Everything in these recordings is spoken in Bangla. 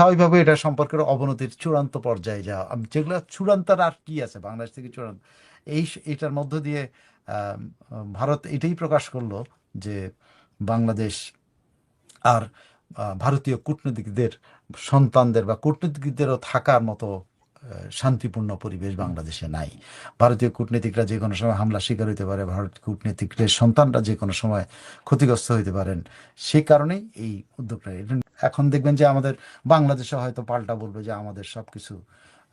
স্বাভাবিকভাবে এটা সম্পর্কের অবনতির চূড়ান্ত পর্যায়ে যাওয়া। আমি, যেগুলো চূড়ান্ত আর কি আছে? বাংলাদেশ থেকে চূড়ান্ত। এই এটার মধ্য দিয়ে ভারত এটাই প্রকাশ করল যে বাংলাদেশ আর ভারতীয় কূটনীতিকদের, সন্তানদের বা কূটনীতিকদেরও থাকার মতো শান্তিপূর্ণ পরিবেশ বাংলাদেশে নাই। ভারতীয় কূটনীতিকরা যে কোনো সময় হামলা শিকার হইতে পারে ভারত কূটনীতিকদের সন্তানরা যে কোনো সময় ক্ষতিগ্রস্ত হইতে পারেন। সেই কারণেই এই উদ্যোগটা। এখন দেখবেন যে আমাদের বাংলাদেশে হয়তো পাল্টা বলবে যে আমাদের সবকিছু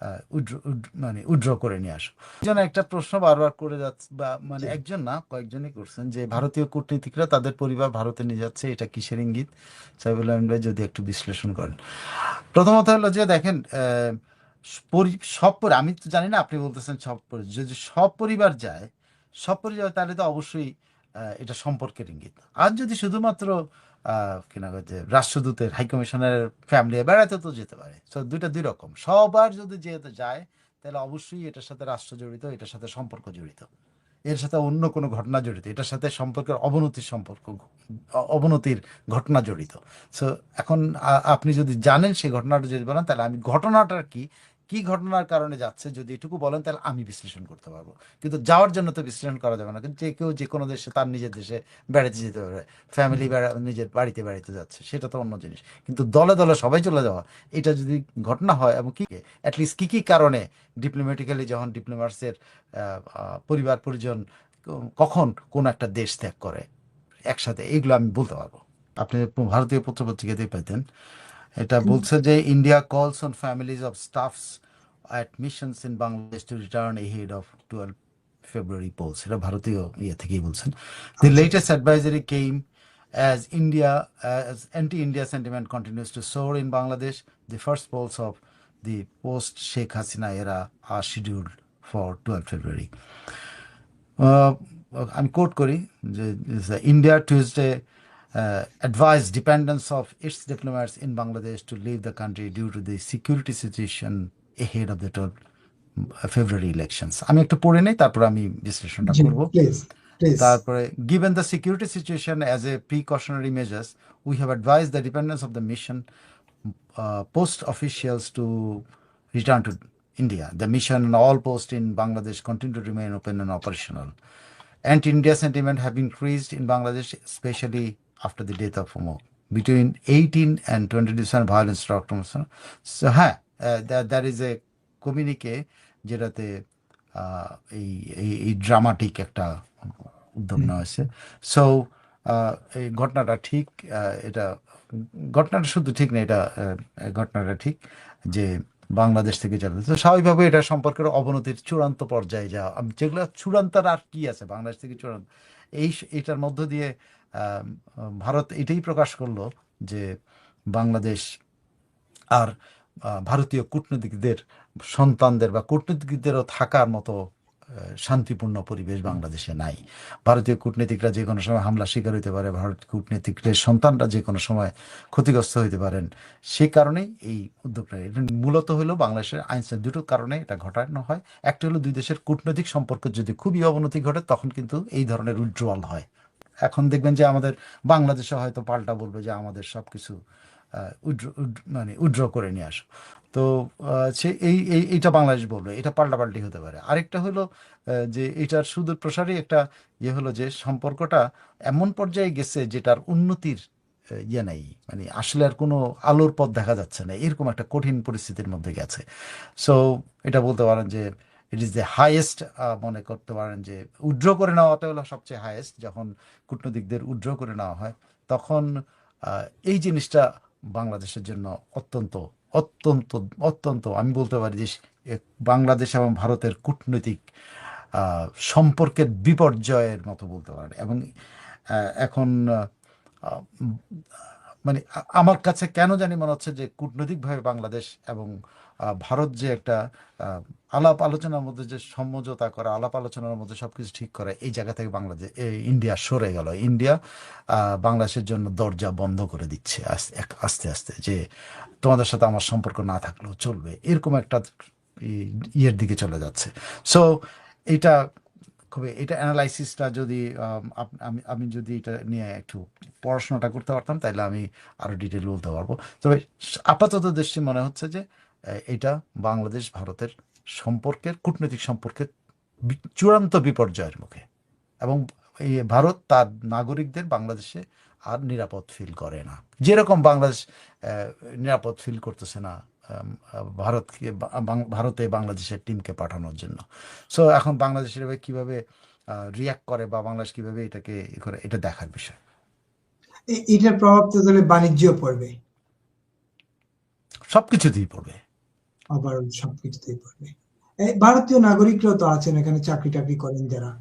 আহ, উড্র মানে উড্র করে নিয়ে আসো। যেন একটা প্রশ্ন বারবার করে যাচ্ছে বা মানে একজন না কয়েকজনই করছেন যে ভারতীয় কূটনীতিকরা তাদের পরিবার ভারতে নিয়ে যাচ্ছে এটা কিসের ইঙ্গিত? সাইবুল যদি একটু বিশ্লেষণ করেন। প্রথমত হলো যে দেখেন আহ, সব পরি- আমি তো জানি না আপনি বলতেছেন সব পরি- যদি সব পরিবার যায় সব পরিবার তাহলে তো অবশ্যই এটা সম্পর্কের ইঙ্গিত আর যদি শুধুমাত্র আহ, কি যে রাষ্ট্রদূতের হাইকমিশনের ফ্যামিলি বেড়াতে তো যেতে পারে। তো দুইটা দুই রকম। সবার যদি যেতে যায় তাহলে অবশ্যই এটার সাথে রাষ্ট্র জড়িত এটার সাথে সম্পর্ক জড়িত। এর সাথে অন্য কোনো ঘটনা জড়িত এটার সাথে সম্পর্কের অবনতির সম্পর্ক অবনতির ঘটনা জড়িত। সো এখন আপনি যদি জানেন সেই ঘটনাটা যদি বলেন তাহলে আমি ঘটনাটার কি কি ঘটনার কারণে যাচ্ছে যদি এটুকু বলেন তাহলে আমি বিশ্লেষণ করতে পারব। কিন্তু যাওয়ার জন্য তো বিশ্লেষণ করা যাবে না। কিন্তু যে কেউ যে কোনো দেশে তার নিজের দেশে বেড়াতে যেতে পারে। ফ্যামিলি নিজের বাড়িতে বাড়িতে যাচ্ছে সেটা তো অন্য জিনিস। কিন্তু দলে দলে সবাই চলে যাওয়া এটা যদি ঘটনা হয় এবং কি অ্যাটলিস্ট কি কি কারণে ডিপ্লোম্যাটিক্যালি যখন ডিপ্লোমাটসের পরিবার পরিজন কখন কোন একটা দেশ ত্যাগ করে একসাথে এইগুলো আমি বলতে পারব। আপনি ভারতীয় পত্রপত্রিকাতে পাইতেন। এটা বলছে যে India calls on families of staffs admissions in Bangladesh to return ahead of twelve February polls এটা ভারতীয় ইয়ে থেকেই বলছেন। The latest advisory came as India as anti India sentiment continues to sour in Bangladesh the first polls of the post Sheikh Hasina era are schedule for twelve February আমি কোট করি যে India Tuesday Advise dependents of its diplomats in Bangladesh to leave the country due to the security situation ahead of the twelve February elections আমি একটু পড়ে নেই তারপর আমি বিশ্লেষণটা জি করবো প্লিজ প্লিজ তারপরে given the security situation as a precautionary measures we have advised the dependence of the mission uh, post officials to return to India. The mission and all posts in Bangladesh continue to remain open and operational. Anti-India sentiment have increased in Bangladesh, especially after the death of Umar. Between 18 and 20 December, violence struck from So, হ্যাঁ, uh, that, that is a communique যেটাতে এই এই- ড্রামাটিক একটা উদ্যোগ নেওয়া হয়েছে। সো এই ঘটনাটা ঠিক এটা ঘটনাটা শুধু ঠিক না এটা ঘটনাটা ঠিক যে বাংলাদেশ থেকে চলে তো স্বাভাবিকভাবে এটা সম্পর্কের অবনতির চূড়ান্ত পর্যায়ে যাওয়া আমি যেগুলো চূড়ান্ত আর কি আছে বাংলাদেশ থেকে চূড়ান্ত। এই এটার মধ্য দিয়ে ভারত এটাই প্রকাশ করল যে বাংলাদেশ আর ভারতীয় কূটনীতিকদের সন্তানদের বা কূটনীতিকদেরও থাকার মতো শান্তিপূর্ণ পরিবেশ বাংলাদেশে নাই। ভারতীয় কূটনীতিকরা যে কোনো সময় হামলা শিকার হইতে পারে, ভারত কূটনীতিকদের সন্তানরা যে কোনো সময় ক্ষতিগ্রস্ত হইতে পারেন। সে কারণেই এই উদ্যোগটা, এটা মূলত হলো বাংলাদেশের আইন দুটো কারণে এটা ঘটানো হয়। একটা হলো দুই দেশের কূটনৈতিক সম্পর্ক যদি খুবই অবনতি ঘটে, তখন কিন্তু এই ধরনের উজ্জ্বল হয়। এখন দেখবেন যে আমাদের বাংলাদেশে হয়তো পাল্টা বলবে যে আমাদের সবকিছু উড্র উড- মানে উড্র করে নিয়ে আসো। তো সে এই এই, এইটা বাংলাদেশ বলবে, এটা পাল্টাপাল্টি হতে পারে। আরেকটা হলো যে এটার সুদূর প্রসারী একটা ইয়ে হলো যে সম্পর্কটা এমন পর্যায়ে গেছে যেটার উন্নতির ইয়ে নাই। মানে আসলে আর কোনো আলোর পথ দেখা যাচ্ছে না, এরকম একটা কঠিন পরিস্থিতির মধ্যে গেছে। সো এটা বলতে পারেন যে ইট ইজ দ্য হাইয়েস্ট মনে করতে পারেন যে উড্র করে নেওয়াটা হলো সবচেয়ে হাইয়েস্ট যখন কূটনৈতিকদের উড্র করে নেওয়া হয়, তখন এই জিনিসটা বাংলাদেশের জন্য অত্যন্ত অত্যন্ত অত্যন্ত আমি বলতে পারি যে বাংলাদেশ এবং ভারতের কূটনৈতিক সম্পর্কের বিপর্যয়ের মতো বলতে পারেন। এবং এখন মানে আমার কাছে কেন জানি মনে হচ্ছে যে কূটনৈতিকভাবে বাংলাদেশ এবং ভারত যে একটা আলাপ আলোচনার মধ্যে যে সমঝোতা করা, আলাপ আলোচনার মধ্যে সবকিছু ঠিক করে, এই জায়গা থেকে বাংলাদেশ ইন্ডিয়া সরে গেল। ইন্ডিয়া বাংলাদেশের জন্য দরজা বন্ধ করে দিচ্ছে আস্তে আস্তে যে তোমাদের সাথে আমার সম্পর্ক না থাকলেও চলবে। এরকম একটা ইয়ের দিকে চলে যাচ্ছে। সো এটা খুবই, এটা অ্যানালাইসিসটা যদি, আমি আমি যদি এটা নিয়ে একটু পড়াশোনাটা করতে পারতাম তাহলে আমি আরও ডিটেল বলতে পারব। তবে আপাতত দৃষ্টি মনে হচ্ছে যে এটা বাংলাদেশ ভারতের সম্পর্কের, কূটনৈতিক সম্পর্কের চূড়ান্ত বিপর্যয়ের মুখে। এবং ভারত তার নাগরিকদের বাংলাদেশে আর নিরাপদ ফিল করে না। যেরকম বাংলাদেশ নিরাপদ ফিল করতেছে না ভারতকে ভারতে বাংলাদেশের টিমকে পাঠানোর জন্য। সো এখন বাংলাদেশের কীভাবে রিয়াক্ট করে বা বাংলাদেশ কীভাবে এটাকে করে এটা দেখার বিষয়। এটার প্রভাব তো তাহলে বাণিজ্য পড়বে। সবকিছুতেই পড়বে। আবার সবকিছুতেই পড়বে। ভারতীয় নাগরিকরাও তো আছেন এখানে চাকরি টাকরি করেন যারা।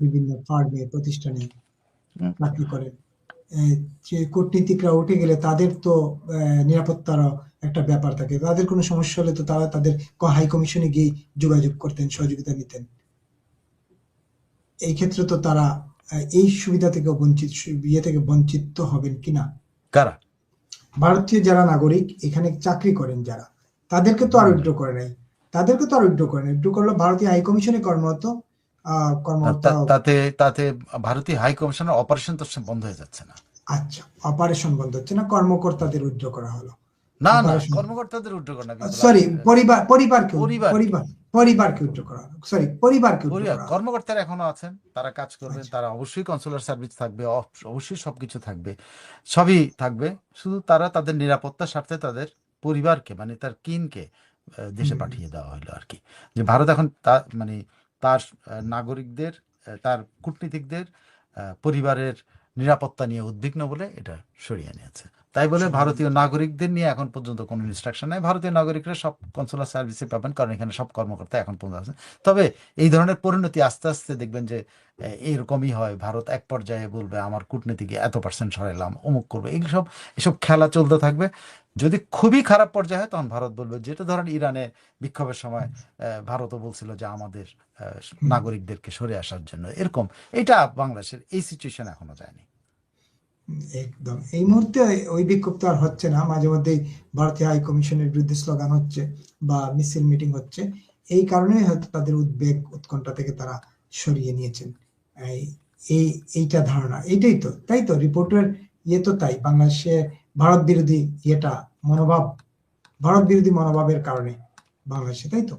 বিভিন্ন ফার্মে প্রতিষ্ঠানে চাকরি করেন। যে কূটনীতিকরা উঠে গেলে তাদের তো নিরাপত্তারও একটা ব্যাপার থাকে। তাদের কোনো সমস্যা হলে তো তারা তাদের হাই কমিশনে গিয়ে যোগাযোগ করতেন সহযোগিতা নিতেন। এই ক্ষেত্রে তো তারা এই সুবিধা থেকে বঞ্চিত ইয়ে থেকে বঞ্চিত হবেন কিনা কারা? ভারতীয় যারা নাগরিক এখানে চাকরি করেন যারা তাদেরকে তো আর উইথড্র করে নাই। তাদেরকে তো আর উইথড্র করে নাই। উইথড্র করল ভারতীয় হাই কমিশনে কর্মরত তাতে তাতে ভারতীয় হাই কমিশনের অপারেশন তো বন্ধ হয়ে যাচ্ছে না। আচ্ছা অপারেশন বন্ধ হচ্ছে না কর্মকর্তাদের করা হলো। না না কর্মকর্তাদের উদ্যোগ না সরি পরিবার পরিবারকে পরিবার- পরিবার পরিবারকে করা সরি পরিবারকে। কর্মকর্তারা এখনও আছেন তারা কাজ করবেন আচ্ছা। তারা অবশ্যই কনসুলার সার্ভিস থাকবে অবশ্যই সবকিছু থাকবে সবই থাকবে শুধু তারা তাদের নিরাপত্তার স্বার্থে তাদের পরিবারকে মানে তার কিনকে দেশে পাঠিয়ে দেওয়া হলো আর কি। যে ভারত এখন তা মানে তার নাগরিকদের তার কূটনীতিকদের পরিবারের নিরাপত্তা নিয়ে উদ্বিগ্ন বলে এটা সরিয়ে নিয়েছে তাই বলে ভারতীয় নাগরিকদের নিয়ে এখন পর্যন্ত কোনো ইনস্ট্রাকশন নাই। ভারতীয় নাগরিকরা সব কনসুলার সার্ভিসে পাবেন কারণ এখানে সব কর্মকর্তা এখন পর্যন্ত আছে তবে এই ধরনের পরিণতি আস্তে আস্তে দেখবেন যে এরকমই হয়। ভারত এক পর্যায়ে বলবে আমার কূটনীতিকে এত পার্সেন্ট সরাইলাম অমুক করবে। এইসব এসব খেলা চলতে থাকবে। যদি খুবই খারাপ পর্যায়ে হয় তখন ভারত বলবে যেটা ধরেন ইরানে বিক্ষোভের সময় ভারতও বলছিল যে আমাদের নাগরিকদেরকে সরে আসার জন্য। এরকম। এটা বাংলাদেশের এই সিচুয়েশন এখনও যায়নি। একদম। এই মুহূর্তে ওই- বিক্ষোভ তো আর হচ্ছে না, মাঝে মধ্যেই ভারতীয় হাই কমিশনের বিরুদ্ধে স্লোগান হচ্ছে বা মিছিল মিটিং হচ্ছে। এই কারণে হয়তো তাদের উদ্বেগ উৎকণ্ঠা থেকে তারা সরিয়ে নিয়েছেন। এই এই, এইটা ধারণা। এইটাই তো, তাই তো? রিপোর্টের ইয়ে তো তাই। বাংলাদেশে ভারত বিরোধী ইয়েটা মনোভাব, ভারত বিরোধী মনোভাবের কারণে বাংলাদেশে, তাই তো?